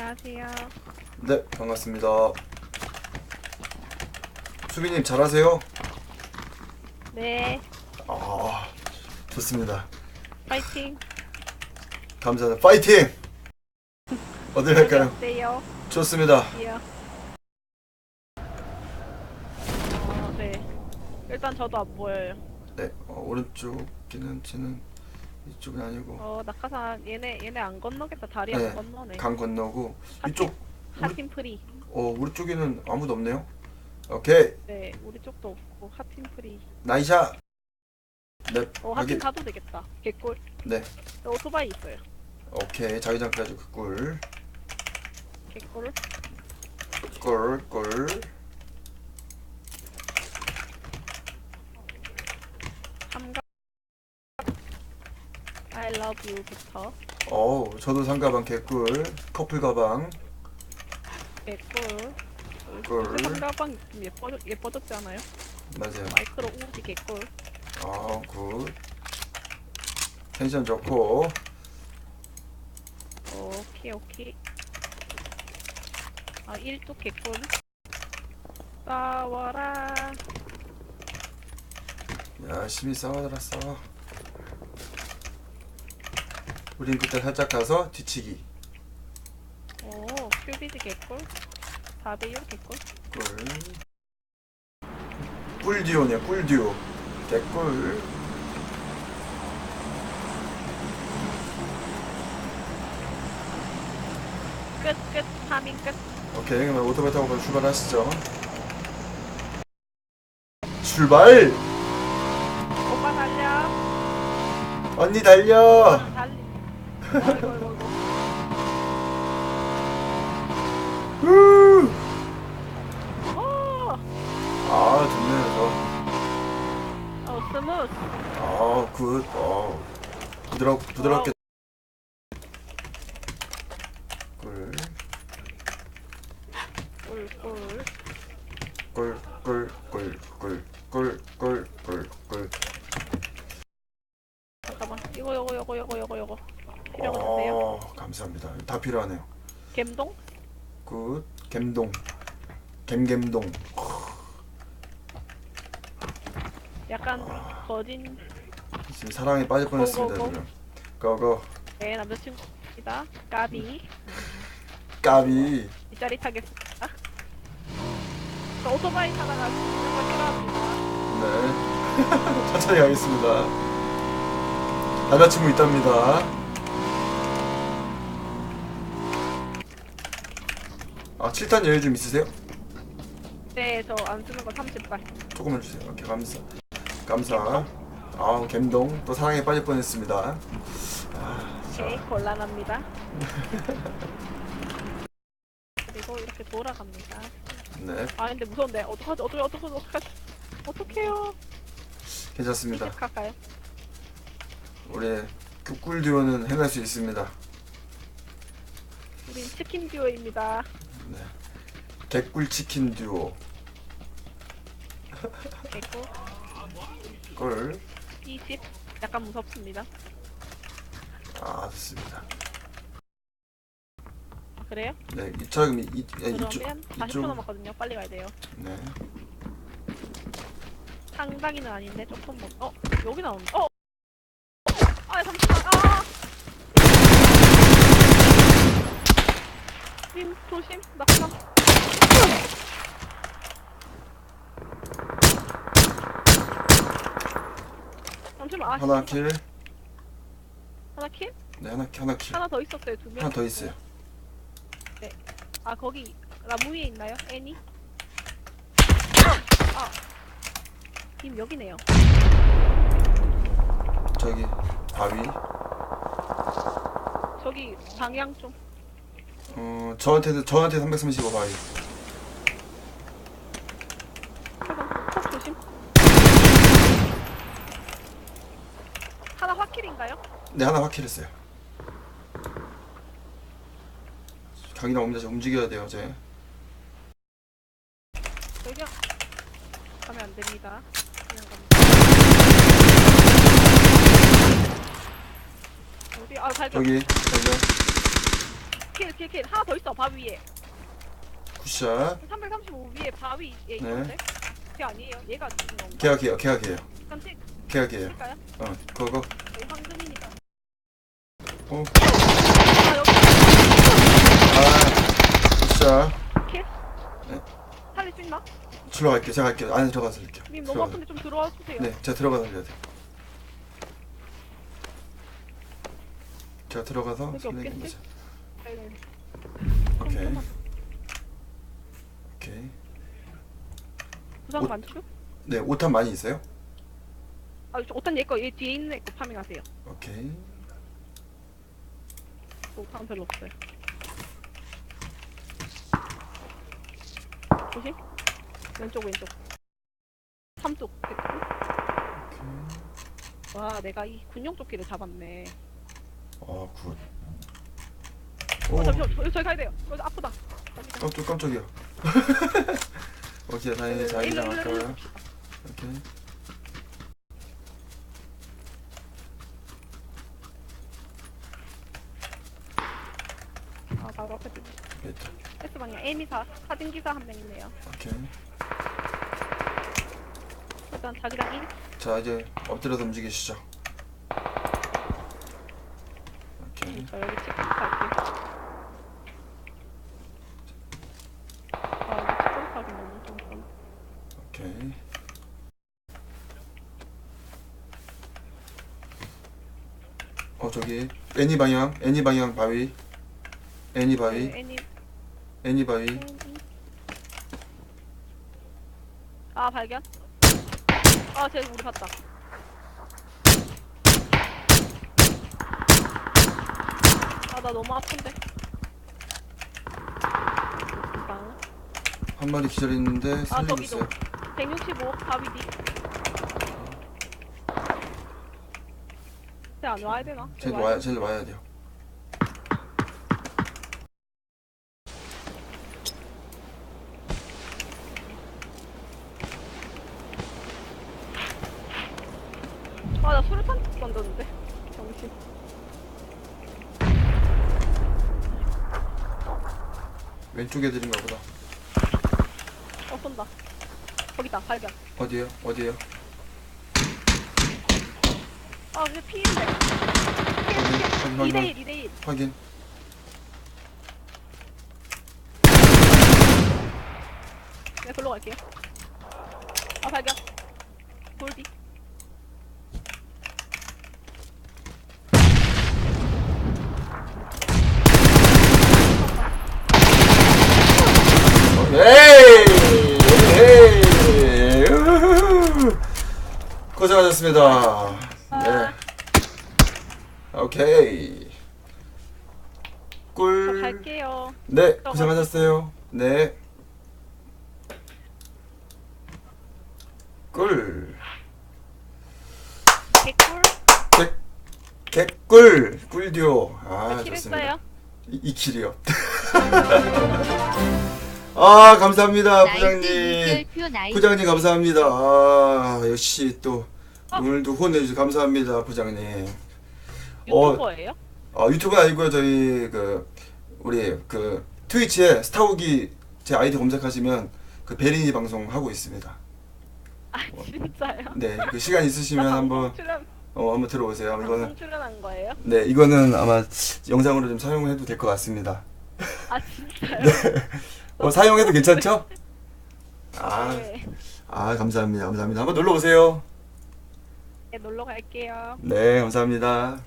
안녕하세요. 네, 반갑습니다. 수빈님 잘하세요? 네, 아, 좋습니다. 파이팅. 감사합니다. 파이팅! 어딜 할까요? 어때요? 좋습니다. 이요. 어, 네. 일단 저도 안 보여요. 네, 어, 오른쪽이는 쟤는 이쪽은 아니고 어, 낙하산 얘네 얘네 안 건너겠다. 다리 네, 안 건너네. 강 건너고 이쪽 우리 하팀 프리. 어 우리 쪽에는 아무도 없네요. 오케이 네, 우리 쪽도 없고 하팀 프리. 나이샷. 네, 어, 여기 하팀 가도 되겠다. 개꿀. 네, 저 오토바이 있어요. 오케이 자기장 까지 그 꿀, 개꿀. 꿀, 꿀. 삼각. I love you부터 어, 저도 상가방 개꿀, 커플 가방, 개꿀. 꿀. 그 삼가방 좀 예뻐 예뻐졌지 않아요? 맞아요. 마이크로 우지 개꿀. 아, 굿. 텐션 좋고, 오케이 오케이 아 일뚝 개꿀 싸워라 열심히 싸워라 싸워. 우린 그때 살짝 가서 뒤치기. 오 큐비드 개꿀 4대1 개꿀 꿀. 꿀듀오네, 꿀듀오. 개꿀. 끝 끝 파밍 끝 오케이, 그럼 오토바이 타고 바로 출발하시죠. 출발! 오빠 달려 언니 달려! 아, 좋네요, 어 스무스 저. 아, 굿. 어. 부드럽, 부드럽게. 꿀, 꿀 꿀 꿀, 꿀, 꿀, 꿀, 꿀, 꿀, 꿀, 꿀. 잠깐만 이거 이거 이거 이거 이거 이거 필요가 있으세요? 어, 감사합니다. 다 필요하네요. 갬동? 굿. 갬동. 갬갬동. 약간 거진 지금 사랑에 빠질 뻔했습니다, 고고고. 지금. 내 남자친구입니다 까비 까비. 뒷자리 타겠습니다. 저 오토바이 타다가 걸 싫어합니다. 네. 천천히 가겠습니다. 남자친구 있답니다. 아, 7탄 여유 좀 있으세요? 네, 저 안 쓰는 거 30발. 조금만 주세요. 오케이, 감사. 감사. 아, 갬동. 또 사랑에 빠질 뻔했습니다. 아, 오케이, 자. 곤란합니다. 그리고 이렇게 돌아갑니다. 네, 아, 근데 무서운데. 어떡하지, 어떡해, 어떡하지, 어떡하지. 어떡해요. 괜찮습니다. 시작할까요? 우리 꿀 듀오는 해낼 수 있습니다. 우린 치킨 듀오입니다. 네. 개꿀 치킨 듀오. 됐고, 꿀. 20. 약간 무섭습니다. 아, 좋습니다. 아, 그래요? 네, 이 차금 이, 이, 이쪽 그러면 40초 남았거든요. 빨리 가야 돼요. 네. 상당히는 아닌데 조금 뭐... 어? 여기 나오는데? 어? 아 잠시만 아! 님 조심 낙하 잠시만 아 하나 씨. 킬. 하나 킬? 네, 하나 하나 킬. 하나 더 있었어요 두명 하나 더 있어요. 아 거기 나무 위에 있나요? 애니? 아! 님 여기네요 저기 바위. 저기 방향 좀 어, 저한테도 저한테 335 바위. 잠깐 턱 조심 하나 화킬인가요? 네, 하나 확킬했어요. 강이나. 저 움직여야 돼요, 제. 저기요 가면 안 됩니다 그냥 갑니다 어디 아 발견 저기, 저기요. 킬, 킬, 킬. 하나 더 있어, 바위 위에. 굿샷 335 위에 바위에 있는데? 걔 아니에요. 얘가 죽은 건가? 계약해요 일단 칠, 계약해요 칠까요? 어 그거 여기 황금이니까. 어. 아, 여기 아 굿샷 킬? 네. 살릴 수 있나? 들어 갈게요 제가 갈게요 안에 들어가서 할게요 님 너무 들어가서. 아픈데 좀 들어와 주세요. 네 제가 들어가서 살려야 돼 제가 들어가서 여기 살리는 없겠지? 거죠 오케이. 오케이 부상 옷- 많죠? 네 오탄 많이 있어요? 아, 저 오탄 얘거 얘 뒤에 있는 애거 파밍하세요. 오케이 저 오탄 별로 없어요. 조심. 왼쪽 왼쪽. 삼쪽. 됐고. 오케이 와, 내가 이 군용 조끼를 잡았네. 아 굿. 어, 오 잠시만, 저, 저기 가야 돼요. 여기 아프다. 깜짝 깜짝이야 오케이 다행히 나갈까요? 봅시다. 오케이 아, 바로 앞에. 됐다 S 방향 M이사 사진 기사 한 명 있네요. 오케이 일단 자기랑 1. 자 이제 엎드려서 움직이시죠 오케이 저 여기 찍고 갈게요. 아, 이거 찍고 가기 너무 좀 그런. 오케이 어 저기 애니 방향 애니 방향 바위 애니 바위 네, 애니 애니 바위 아 발견. 아, 쟤 우리 봤다. 아, 나 너무 아픈데. 아, 한 마리 기절했는데 살리고 저기도. 있어요 165 바위 뒤. 쟤 안 와야 되나? 쟤쟤 와야 와야 쟤 와야 돼요 아, 나 수류탄 던졌는데. 정신. 왼쪽 애들인가 보다 어, 쏜다. 거기다, 발견. 어디에요 어디에요 아, 근데 피인데. 확인 확인 확인 2대1, 2대1. 확인 네, 글로 갈게요. 아, 발견. 돌디. 에이 에이. 고생하셨습니다 네 오케이 저꿀 갈게요. 네, 고생하셨어요. 네. 꿀. 개꿀. 개, 개꿀. 꿀듀오. 아, 킬 좋습니다. 했어요. 이, 이 킬이요. 아, 감사합니다, 부장님. 부장님, 감사합니다. 아, 역시 또, 어. 오늘도 후원해주셔서 감사합니다, 부장님. 어. 유튜버예요? 아, 유튜브는 아니고요. 저희 그 우리 그 트위치에 스타우기 제 아이디 검색하시면 그 베리니 방송 하고 있습니다. 아, 진짜요? 네, 그 시간 있으시면 나 한번 출연, 어 한번 들어오세요. 이거는 방송 출연한 거예요? 네, 이거는 아마 영상으로 좀 사용해도 될 것 같습니다. 아, 진짜요? 어, 사용해도 괜찮죠? 아, 네. 아 감사합니다. 감사합니다. 한번 놀러 오세요. 네, 놀러 갈게요. 네, 감사합니다.